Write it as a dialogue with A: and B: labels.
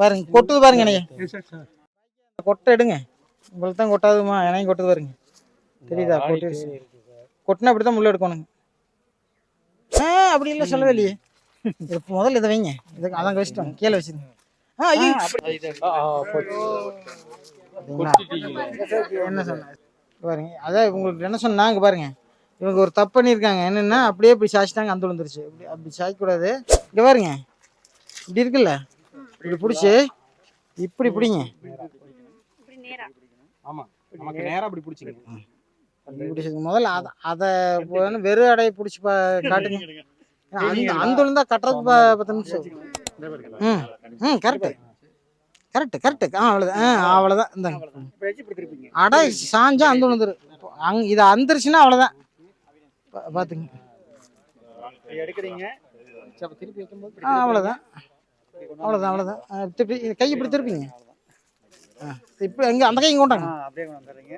A: பாருங்க கொட்டுது பாருங்க என்னைய.
B: Yes sir sir.
A: கொட்டை எடுங்க. உங்களுக்கு தான் கொட்டாதுமா எனக்கு கொட்டுது பாருங்க. தெரியுதா கொட்டினா அப்படி தான் முள்ள எடுக்கணுங்க. ஆ அப்படி இல்லை சொல்லவே இல்லையே. இது முதல்ல இதை வைங்க. இதை அதான் வச்சுட்டோம் கீழே வச்சிருங்க. ஆ ஐயோ? என்ன சொன்ன? பாருங்க அதான் உங்களுக்கு என்ன சொன்னாங்க பாருங்க. இவங்க ஒரு தப்பு பண்ணியிருக்காங்க. என்னன்னா அப்படியே இப்படி சாய்ச்சிட்டாங்க அந்த விழுந்துருச்சு. இப்படி அப்படி சாய்க்கக்கூடாது. இங்கே பாருங்க. இப்படி இருக்குல்ல? இப்படி பிடிச்சி இப்படி பிடிங்க.
B: ஆமா. நமக்கு நேரா. அப்படி பிடிச்சிங்க.
A: இப்படி பிடிச்சிங்க. முதல்ல அதை வெறும் அடையை பிடிச்சி பா காட்டுங்க. அந்த அந்த கட்டுறதுக்கு பத்து நிமிஷம். ம் ம் கரெக்டு. Correct correct. ஆ அவ்வளோதான் ஆ அவ்வளோதான் இந்த அடை சாஞ்சா அந்த விழுந்துரு அங் இது அந்துருச்சுன்னா அவ்வளோதான் பா- பார்த்துங்க அவ்வளோதான் அவ்வளோதான் அவ்வளோதான் திருப்பி கை இப்படி திருப்பிங்க. இப்போ எங்கே அந்த கை இங்கே கொண்டாங்க.
B: அப்படியே கொண்டு வந்துடுறீங்க.